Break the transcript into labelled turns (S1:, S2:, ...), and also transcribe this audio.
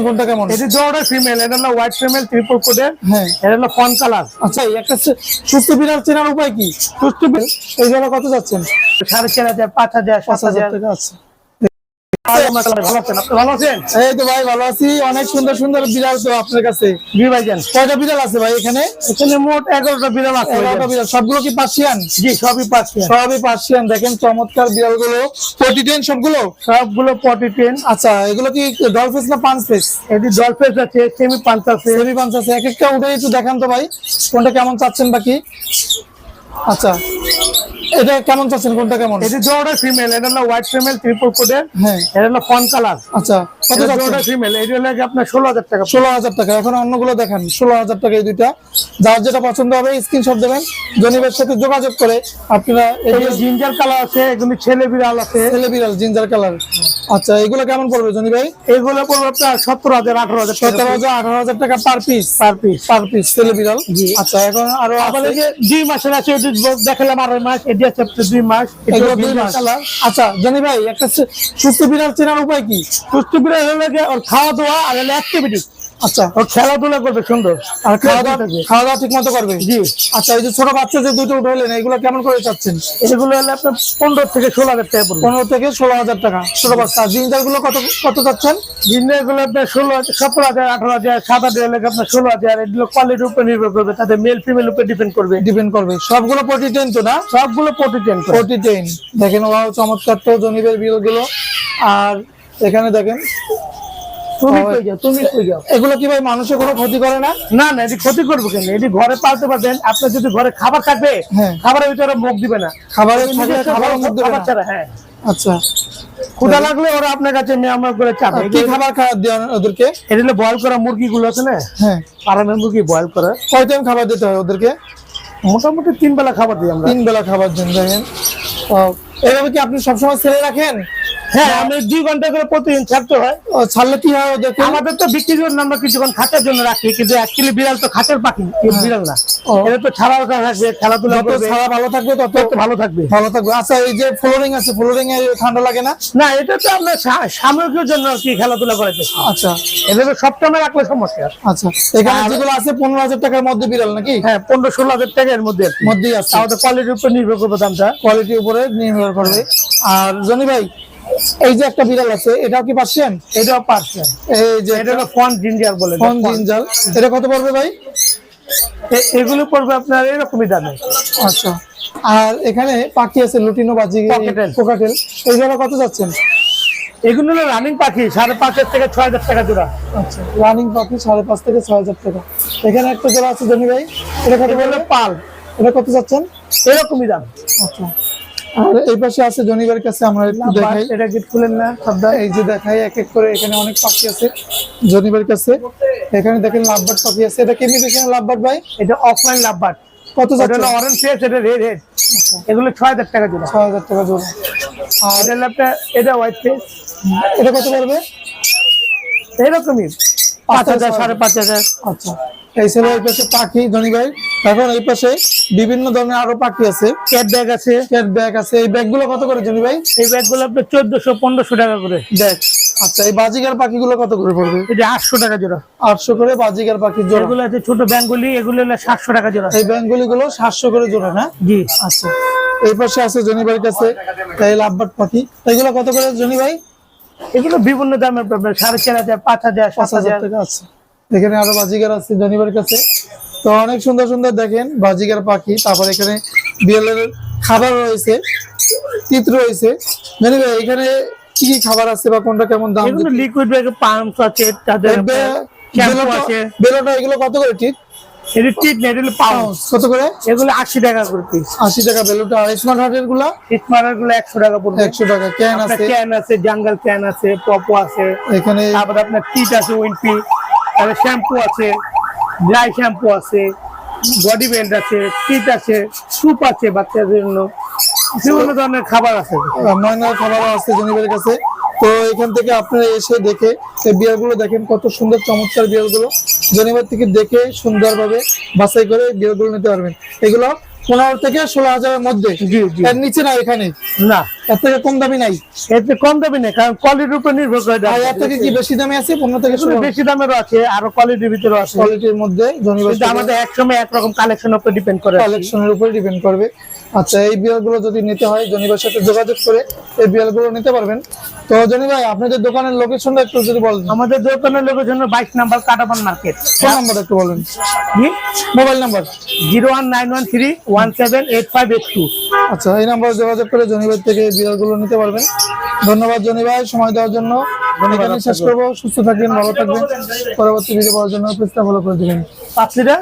S1: কোনটা কেমন?
S2: এটি জোড়া ফিমেল এটা হলো হোয়াইট ফিমেল ট্রিপল কোডের
S1: হ্যাঁ।
S2: এটা হলো ফন কালার
S1: আচ্ছা একটা সুস্থ বিড়াল চেনার উপায় কি? সুস্থ বিড়াল? এই জোড়া কত যাচ্ছেন?
S2: সাড়ে চার হাজার পাঁচ হাজার
S1: পাঁচ হাজার। টাকা আছে
S2: ভালো আছেন আপনি ভালো আছেন
S1: এই তো ভাই ভালো আছি। অনেক সুন্দর সুন্দর বিড়াল তো আপনার কাছে।
S2: জি ভাইজান।
S1: কয়টা বিড়াল আছে ভাই এখানে?
S2: এখানে মোট এগারোটা বিড়াল আছে
S1: এগারোটা
S2: ভাইজান।
S1: বিড়াল। সবগুলো কি পার্সিয়ান?
S2: জি সবই
S1: সবই পার্সিয়ান। দেখেন চমৎকার বিড়ালগুলো প্রতিদিন সবগুলো?
S2: সবগুলো পটি টেন।
S1: আচ্ছা এগুলো কি ডলফেস না
S2: এটি আছে সেমি পাঞ্চ আছে।
S1: সেমি পাঁচ আছে। এক একটা উঠে একটু দেখান তো ভাই। কোনটা কেমন চাচ্ছেন বাকি? আচ্ছা। এটা কেমন চাচ্ছেন? কোনটা কেমন?
S2: এটি জোড়া ফিমেল এটা হলো হোয়াইট ফিমেল ট্রিপল কোডের
S1: হ্যাঁ।
S2: এটা হলো ফন কালার
S1: আচ্ছা কত
S2: জোড়া ফিমেল এটি হলো আপনার ষোলো হাজার টাকা।
S1: ষোলো হাজার টাকা। এখন অন্যগুলো দেখান ষোলো হাজার টাকা এই দুইটা। যার যেটা পছন্দ হবে স্ক্রিনশট দেবেন। জনিবের সাথে যোগাযোগ করে আপনারা এই
S2: জিঞ্জার কালার আছে এগুলি ছেলে বিড়াল আছে।
S1: ছেলে বিড়াল জিঞ্জার কালার আচ্ছা এগুলো কেমন পড়বে জনি ভাই
S2: এগুলো পড়বে আপনার সতেরো হাজার আঠারো হাজার
S1: সতেরো হাজার আঠারো হাজার টাকা per piece
S2: per piece
S1: per piece ছেলে বিড়াল। আচ্ছা এখন আরও
S2: আবার যে দুই মাসের আছে দেখালাম আড়াই মাস এটি দুই মাস এটি
S1: এগুলো
S2: হলো
S1: দুই মাস। আচ্ছা জনি ভাই একটা সুস্থ বিড়াল চেনার উপায় কি?
S2: সুস্থ বিড়াল হলো ওর খাওয়া দাওয়া আর অ্যাক্টিভিটি
S1: আচ্ছা।
S2: ওর খেলাধুলা করবে সুন্দর।
S1: আর খাওয়া দাওয়া। খাওয়া দাওয়া ঠিক মতো করবে।
S2: জি।
S1: আচ্ছা এই যে ছোট বাচ্চা যে দুটো উঠাইলেন এগুলো কেমন করে চাচ্ছেন?
S2: এগুলো হলো আপনার পনেরো থেকে ষোলো হাজার টাকা পড়বে।
S1: পনেরো থেকে ষোলো হাজার টাকা ছোট বাচ্চা। জিঞ্জারগুলো কত কত চাচ্ছেন?
S2: জিন্দারগুলো আপনার ষোলো সতেরো হাজার আঠারো হাজার সাত হাজার হলে আপনার ষোলো হাজার। এগুলো কোয়ালিটির উপর নির্ভর করবে তাদের মেল ফিমেল উপর ডিপেন্ড করবে।
S1: ডিপেন্ড করবে। সবগুলো প্রতি টেন তো না?
S2: সবগুলো প্রতিদিন
S1: প্রতি টেন দেখেন ওয়াও চমৎকার তো জনিবের বিলগুলো আর এখানে দেখেন এগুলো কি ভাই মানুষের কোনো ক্ষতি করে না?
S2: না না এটি ক্ষতি করবে কেন? এটি ঘরে পালতে পারবেন আপনার যদি ঘরে খাবার থাকবে
S1: হ্যাঁ।
S2: খাবারের ভিতরে মুখ দিবে না।
S1: খাবারের মধ্যে
S2: খাবার হ্যাঁ।
S1: আচ্ছা।
S2: ক্ষুদা লাগলে ওরা আপনার কাছে মেয়ামার করে চাবে।
S1: কি খাবার খাওয়া দেন ওদেরকে?
S2: এটা হলো বয়ল করা মুরগি গুলো আছে না?
S1: হ্যাঁ।
S2: মুরগি বয়ল করা।
S1: কয় টাইম খাবার দিতে হয় ওদেরকে?
S2: মোটামুটি তিন বেলা খাবার দিই আমরা।
S1: তিন বেলা খাবার জন্য দেখেন। ও, এইভাবে কি আপনি সবসময় ছেড়ে রাখেন?
S2: হ্যাঁ। আমি দুই ঘণ্টা করে প্রতিদিন ছাড়তে হয়।
S1: ছাড়লে কি হয়
S2: আমাদের তো বিক্রির জন্য আমরা কিছুক্ষণ খাঁচার জন্য রাখি কিন্তু অ্যাকচুয়ালি বিড়াল তো খাঁচার পাখি বিড়াল না। এটা তো ছাড়াও থাকবে খেলাধুলা
S1: যত ছাড়া ভালো থাকবে তত
S2: তত ভালো থাকবে।
S1: ভালো থাকবে। আচ্ছা এই যে ফ্লোরিং আছে ফ্লোরিং এ ঠান্ডা লাগে না?
S2: না এটা তো আমরা সাময়িকের জন্য আর কি খেলাধুলা করাইতে
S1: আচ্ছা।
S2: এটা তো সবসময় রাখলে সমস্যা।
S1: আচ্ছা এখানে যেগুলো আছে পনেরো হাজার টাকার মধ্যে বিড়াল নাকি?
S2: হ্যাঁ পনেরো ষোলো হাজার টাকা এর মধ্যে
S1: মধ্যেই আছে।
S2: আমাদের কোয়ালিটির উপর নির্ভর করবে দামটা।
S1: কোয়ালিটির উপরে নির্ভর করবে। আর জনি ভাই এই যে একটা বিড়াল আছে এটাও কি পাচ্ছেন
S2: এটাও পার্সেন্ট
S1: এই যে
S2: এটা হলো ফন জিঞ্জার বলে
S1: ফোন জিঞ্জাল এটা কত পড়বে ভাই?
S2: এগুলো পড়বে আপনার এরকমই দামে।
S1: আচ্ছা। আর এখানে পাখি আছে লুটিনো বাজি
S2: Cockatiel।
S1: কোকাটেল এই জন্য কত যাচ্ছেন?
S2: এগুলো হলো রানিং পাখি সাড়ে পাঁচের থেকে ছয় হাজার টাকা জোড়া।
S1: আচ্ছা রানিং পাখি সাড়ে পাঁচ থেকে ছয় হাজার টাকা। এখানে একটা জোড়া আছে জনি ভাই এটা কত
S2: পাল।
S1: এটা কত যাচ্ছেন?
S2: এরকমই দাম।
S1: আচ্ছা। আর এই পাশে আছে জনিবার কাছে আমরা একটু দেখাই।
S2: এটা গিট খুলেন না
S1: সবদা এই যে দেখাই এক এক করে এখানে অনেক পাখি আছে জনিবার কাছে। এখানে দেখেন লাভবাট পাখি আছে। এটা কেমনি দেখেন লাভবাট ভাই?
S2: এটা অফলাইন লাভবাট
S1: কত
S2: এটা
S1: যাচ্ছে
S2: হলো অরেঞ্জ ফেস এটা রেড হেড এগুলো ছয় হাজার টাকা জোড়া।
S1: ছয় হাজার টাকা জোড়া। আর
S2: এটা আপনার এটা হোয়াইট ফেস
S1: এটা কত পড়বে?
S2: এরকমই। পাঁচ হাজার সাড়ে পাঁচ হাজার।
S1: আচ্ছা। এই ছিল এই পাশে পাখি ধনী ভাই এখন এই পাশে বিভিন্ন ধরনের আরও পাখি আছে।
S2: ক্যাট ব্যাগ আছে।
S1: ক্যাট ব্যাগ আছে। এই ব্যাগগুলো কত করে ধনী ভাই?
S2: এই ব্যাগগুলো আপনার চোদ্দশো পনেরোশো টাকা করে।
S1: ব্যাগ আচ্ছা এই বাজিকার পাখিগুলো কত করে পড়বে?
S2: এটা আটশো টাকা জোড়া।
S1: আটশো করে বাজিকার পাখি জোড়া।
S2: এগুলো আছে ছোট ব্যাংকগুলি এগুলো হলো সাতশো টাকা জোড়া।
S1: এই ব্যাংকগুলি গুলো সাতশো করে জোড়া না?
S2: জি।
S1: আচ্ছা এই পাশে আছে জনি ভাইয়ের কাছে এই লাভবাট পাখি। এগুলো কত করে জনি ভাই?
S2: এগুলো বিভিন্ন দামের সাড়ে চার হাজার পাঁচ হাজার
S1: পাঁচ
S2: সাত
S1: হাজার। টাকা আছে এখানে আরও বাজিকার আছে জনি জনিবার কাছে। তো অনেক সুন্দর সুন্দর দেখেন বাজিকার পাখি তারপর এখানে বিড়ালের খাবার রয়েছে চিত্র রয়েছে। জনি ভাই এখানে কি কি খাবার আছে বা কোনটা কেমন দাম?
S2: লিকুইড ব্যাগ পাম্পস আছে তাদের শ্যাম্পু আছে।
S1: বেলোটা এগুলো কত করে ঠিক
S2: এটা টিট নেই এগুলো পাউন্স
S1: কত করে?
S2: এগুলো আশি টাকা করে পিস
S1: আশি টাকা বেলোটা। আর স্মার্ট
S2: হার্টেরগুলা? স্মার্টারগুলো একশো টাকা পড়বে।
S1: একশো টাকা। ক্যান আছে।
S2: ক্যান আছে জাঙ্গল ক্যান আছে পপো আছে।
S1: এখানে
S2: তারপরে আপনার টিট আছে শ্যাম্পু আছে। ড্রাই শ্যাম্পু আছে বডি বেল্ট আছে টিট আছে স্যুপ আছে বাচ্চাদের জন্য। বিভিন্ন ধরনের খাবার আছে।
S1: ময়নার খাবার আছে জনিবের কাছে। তো এখান থেকে আপনারা এসে দেখে এই বিয়ারগুলো দেখেন, কত সুন্দর চমৎকার বিয়ারগুলো। জনিবার থেকে দেখে সুন্দরভাবে বাছাই করে বিয়ারগুলো নিতে পারবেন। এগুলো পনেরো থেকে ষোলো হাজারের মধ্যে। এর নিচে না এখানে।
S2: না।
S1: এর থেকে কম দামি নাই।
S2: এতে কম দামি নেই কারণ কোয়ালিটির উপর নির্ভর করে।
S1: এর থেকে কি বেশি দামে আছে? পনেরো থেকে ষোলো।
S2: বেশি দামেরও আছে আরও কোয়ালিটির ভিতরে আছে।
S1: কোয়ালিটির মধ্যে
S2: আমাদের এক সময় একরকম কালেকশন উপর ডিপেন্ড করে
S1: কালেকশনের উপর ডিপেন্ড করবে। আচ্ছা এই বিয়ালগুলো যদি নিতে হয় জনিবার সাথে যোগাযোগ করে এই বিয়ালগুলো নিতে পারবেন। তো জনি ভাই আপনাদের দোকানের লোকেশনটা একটু যদি বলেন।
S2: আমাদের দোকানের লোকের জন্য বাইশ number Katabon market
S1: phone number একটু বলেন। Mobile number.
S2: Zero one nine one three one seven eight five eight two
S1: আচ্ছা এই নাম্বারে যোগাযোগ করে জনিবার থেকে বিড়ালগুলো নিতে পারবেন। ধন্যবাদ জনিবার সময় দেওয়ার জন্য। এখানে শেষ করব। সুস্থ থাকবেন ভালো থাকবেন। পরবর্তী ভিডিও পাওয়ার জন্য পেজটা ফলো করে দিবেন।
S2: পাঁচ লিটার?